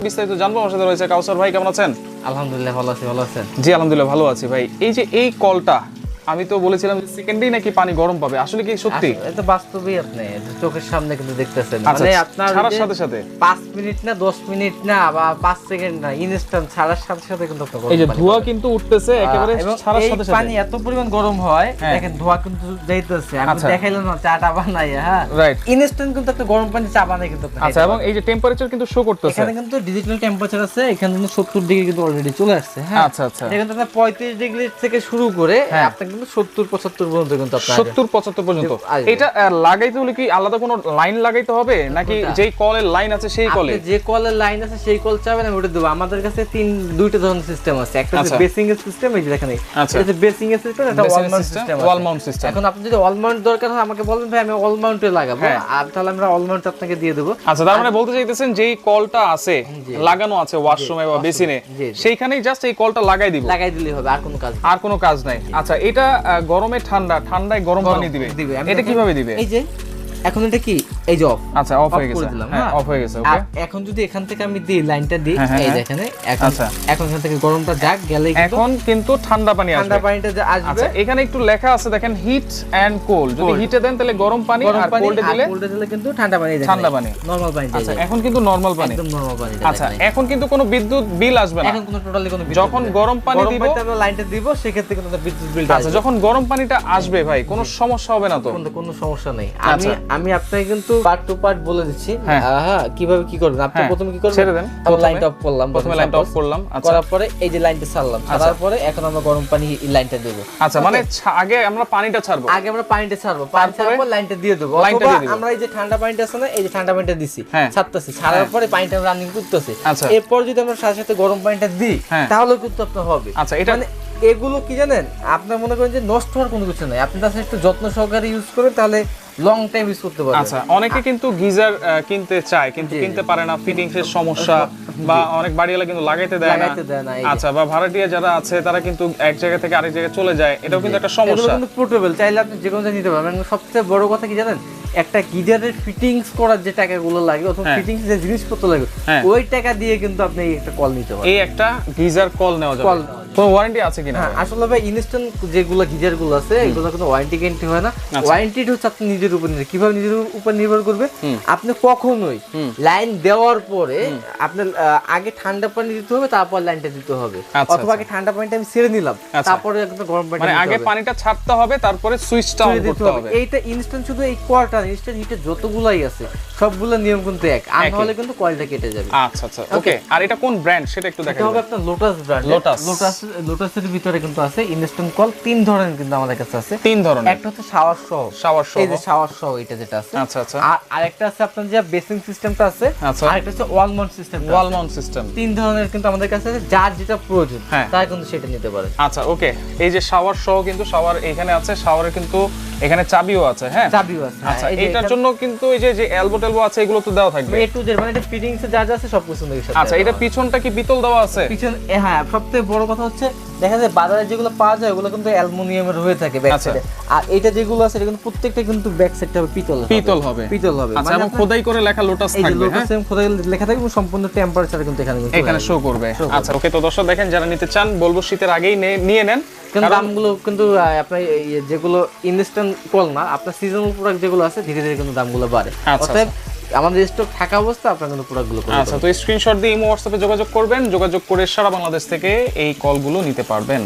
বিস্তারিত জানব আমার সাথে রয়েছে কাউসার ভাই কেমন আছেন? আলহামদুলিল্লাহ ভালো আছি ভালো আছেন? জি আলহামদুলিল্লাহ ভালো আছি ভাই। এই যে এই কলটা আমি তো বলেছিলাম যে সেকেন্ডেই নাকি পানি গরম পাবে। আসলে কি সত্যি? এটা বাস্তবই আপনি চোখের সামনে কিন্তু দেখতেছেন। আচ্ছা, মানে আপনার ছাড়ার সাথে সাথে? পাঁচ মিনিট না দশ মিনিট না বা পাঁচ সেকেন্ড না ইনস্ট্যান্ট ছাড়ার সাথে সাথে কিন্তু আপনার এই যে ধোঁয়া কিন্তু উঠতেছে একেবারে ছাড়ার এই সাথে পানি এত পরিমাণ গরম হয় হ্যাঁ। দেখেন ধোঁয়া কিন্তু যাইতেছে আমি আচ্ছা। দেখাইলাম না চাটা বানাই হ্যাঁ। রাইট ইনস্ট্যান্ট কিন্তু একটা গরম পানি চা বানাই কিন্তু আচ্ছা এবং এই যে টেম্পারেচার কিন্তু শো করতেছে। এখানে কিন্তু ডিজিটাল টেম্পারেচার আছে এখানে কিন্তু সত্তর ডিগ্রি কিন্তু অলরেডি চলে আসছে হ্যাঁ। আচ্ছা আচ্ছা। এখানে আপনার পঁয়ত্রিশ ডিগ্রি থেকে শুরু করে হ্যাঁ। আপনার কিন্তু সত্তর পঁচাত্তর পর্যন্ত কিন্তু সত্তর পঁচাত্তর পর্যন্ত। এটা লাগাইতে হলে কি আলাদা কোনো লাইন লাগাইতে হবে? নাকি যেই কলের লাইন আছে সেই কলে? যে কলের লাইন আছে সেই কল চাবেন আমি ওটা দেবো। আমাদের কাছে তিন দুইটা ধরনের সিস্টেম আছে। একটা হচ্ছে। বেসিং এর সিস্টেম এই যে দেখেন। এটা বেসিং এর সিস্টেম এটা wall mount system wall mount system। এখন আপনি যদি ওয়াল মাউন্ট দরকার হয় আমাকে বলবেন ভাই আমি ওয়াল মাউন্টে লাগাবো। আর তাহলে আমরা ওয়াল মাউন্ট আপনাকে দিয়ে দেবো। আচ্ছা তার মানে বলতে চাইতেছেন যেই কলটা আছে লাগানো আছে ওয়াশরুমে বা বেসিনে। সেইখানেই জাস্ট এই কলটা লাগাই দিব? লাগাই দিলেই হবে আর কোনো কাজ আর কোনো কাজ নাই। আচ্ছা এটা গরমে ঠান্ডা ঠান্ডায় গরম পানি দিবে। এটা কীভাবে দিবে? এই যে এখন এটা কি? এই যে অফ আচ্ছা অফ হয়ে গেছে। হ্যাঁ অফ হয়ে গেছে ওকে এখন যদি এখান থেকে আমি দিই লাইনটা দিই হ্যাঁ, হ্যাঁ, এই হ্যাঁ। দেখেন এখন আচ্ছা। এখন এখান থেকে গরমটা যাক গেলে এখন কিন্তু ঠান্ডা পানি আসবে। ঠান্ডা পানিটা যে আসবে। আচ্ছা এখানে একটু লেখা আছে দেখেন হিট এন্ড কোল্ড যদি হিটে দেন তাহলে গরম পানি আর কোল্ডে দিলে কোল্ডে দিলে কিন্তু ঠান্ডা পানি ঠান্ডা পানি। নরমাল পানি আচ্ছা এখন কিন্তু নরমাল পানি। একদম নরমাল পানি আচ্ছা এখন কিন্তু কোনো বিদ্যুৎ বিল আসবে না। এখন কোনো টোটালি কোনো বিদ্যুৎ যখন গরম পানি দিব পানিতে লাইনটা দিব সেক্ষেত্রে কিন্তু বিদ্যুৎ বিলটা আচ্ছা যখন গরম পানিটা আসবে ভাই কোনো সমস্যা হবে না তো? কোনো কোনো সমস্যা নেই। আমি আচ্ছা। আমি আপনাকে কিন্তু পার্ট টু পার্ট বলে দিচ্ছি। হ্যাঁ। হ্যাঁ কীভাবে কি করবেন? আপনি হ্যাঁ, প্রথমে কি করবেন? ছেড়ে দেন। আমি প্রথমে- লাইনটা অফ করলাম প্রথমে লাইনটা অফ করলাম আচ্ছা। করার পরে এই যে লাইনটা ছাড়লাম। ছাড়ার পরে এখন আমরা গরম পানি এই লাইনটা দেবো। আচ্ছা মানে আগে আমরা পানিটা ছাড়বো। আগে আমরা পানিটা ছাড়বো। পানি তারপরে? পর লাইনটা দিয়ে দেবো। লাইনটা দিয়ে আমরা এই যে ঠান্ডা পানিটা আছে না এই যে ঠান্ডা পানিটা দিছি হ্যাঁ। ছাড়তেছি। ছাড়ার পরে পানিটা আমরা রানিং করতেছি। আচ্ছা। এরপর যদি আমরা সাথে সাথে গরম পানিটা দিই হ্যাঁ। তাহলে কিন্তু আপনার হবে। আচ্ছা, এটা- মানে এগুলো কি জানেন? আপনার মনে করেন যে নষ্ট হওয়ার কোনো কিছু নাই। আপনি তার সাথে একটু যত্ন সহকারে ইউজ করেন তাহলে লং টাইম ইউজ করতে পারবেন আচ্ছা অনেকে কিন্তু গিজার কিনতে চায় কিন্তু কিনতে পারে না ফিটিংস এর সমস্যা বা অনেক বাড়িওয়ালা কিন্তু লাগাইতে দেয় না। আচ্ছা বা ভাড়াটিয়া যারা আছে তারা কিন্তু এক জায়গা থেকে আরেক জায়গায় চলে যায় এটাও কিন্তু একটা সমস্যা। কিন্তু পোর্টেবল চাইলে আপনি যে কোনো জায়গায় নিতে পারবেন। সবচেয়ে বড় কথা কি জানেন? একটা গিজারের ফিটিংস করার যে টাকাগুলো লাগে অথবা হ্যাঁ। ফিটিংস যে জিনিসপত্র লাগে হ্যাঁ। ওই টাকা দিয়ে কিন্তু আপনি একটা কল নিতে পারবেন। এই একটা গিজার কল নেওয়া যাবে। কল কোনো ওয়ারেন্টি আছে কিনা? হ্যাঁ আসলে ভাই ইনস্ট্যান্ট যেগুলো গিজারগুলো আছে এগুলো কিন্তু ওয়ারেন্টি গ্যারান্টি হয় না। আচ্ছা। ওয়ারেন্টি হচ্ছে আপনি নিজের উপর নির্ভর কীভাবে নিজের উপর নির্ভর করবে আপনি কখনোই লাইন দেওয়ার পরে আপনার আগে ঠান্ডা পানি দিতে হবে তারপর লাইনটা দিতে হবে। আচ্ছা, অথবা আগে ঠান্ডা পানিটা আমি ছেড়ে নিলাম আচ্ছা। তারপরে একদম গরম পানি মানে আগে পানিটা ছাড়তে হবে তারপরে সুইচটা অন দিতে করতে হবে। হবে। এইটা ইনস্ট্যান্ট শুধু এই কোয়ার্টার ইনস্ট্যান্ট হিটে যতগুলাই আছে সবগুলো নিয়ম কিন্তু এক। আর। নাহলে কিন্তু কয়েলটা কেটে যাবে। আচ্ছা আচ্ছা। ওকে আর এটা কোন ব্র্যান্ড সেটা একটু এটা দেখা হবে আপনার লোটাস ব্র্যান্ড Lotus। লোটাস লোটাসের ভিতরে কিন্তু আছে ইনস্ট্যান্ট কল তিন ধরনের কিন্তু আমাদের কাছে আছে। তিন ধরনের। একটা হচ্ছে শাওয়ার সহ শাওয়ার সহ এই যে শাওয়ার সহ এটা যেটা আছে। আচ্ছা আচ্ছা। আর আরেকটা আছে আপনার যে বেসিং সিস্টেমটা আছে আচ্ছা। আর আরেকটা হচ্ছে wall mount system wall mount system তিন ধরনের কিন্তু আমাদের কাছে আছে যার যেটা প্রয়োজন হ্যাঁ। তারা কিন্তু সেটা নিতে পারে আচ্ছা ওকে এই যে শাওয়ার সহ কিন্তু শাওয়ার এখানে আছে। শাওয়ারের কিন্তু এখানে চাবিও আছে হ্যাঁ? চাবিও আছে হ্যাঁ, আচ্ছা এটার জন্য কিন্তু এই যে যে এলবো টেলবো আছে এগুলো তো দেওয়া থাকবে? এ টু জেড মানে এটা ফিটিংস যা যা আছে কিন্তু এর সাথে আচ্ছা এটা পিছনটা কি পিতল দেওয়া আছে? পিছন হ্যাঁ সবথেকে বড় কথা হচ্ছে দেখা যায় বাজারে যেগুলো পাওয়া যায় ওগুলো কিন্তু অ্যালুমিনিয়ামের হয়ে থাকে ব্যাক আচ্ছা। সাইডে আর এটা যেগুলো আছে এটা কিন্তু প্রত্যেকটা কিন্তু ব্যাক সাইডটা হবে পিতল পিতল হবে। পিতল হবে। আচ্ছা মানে এবং খোদাই করে লেখা লোটাস থাকবে লোটাস হ্যাঁ? সেম খোদাই লেখা থাকবে সম্পূর্ণ টেম্পারেচার কিন্তু এখানে এখানে শো করবে। আচ্ছা ওকে তো দর্শক দেখেন যারা নিতে চান বলব শীতের আগেই নিয়ে নেন। কিন্তু দামগুলো কিন্তু আপনার যেগুলো ইনস্ট্যান্ট কল না আপনার সিজনাল প্রোডাক্ট যেগুলো আছে ধীরে ধীরে কিন্তু দামগুলো বাড়ে। আচ্ছা, অতএব আমাদের স্টক থাকা অবস্থা আপনার কিন্তু প্রোডাক্টগুলো আচ্ছা তো স্ক্রিনশট দিয়ে ইমো হোয়াটসঅ্যাপে যোগাযোগ করবেন যোগাযোগ করে সারা বাংলাদেশ থেকে এই কলগুলো নিতে পারবেন।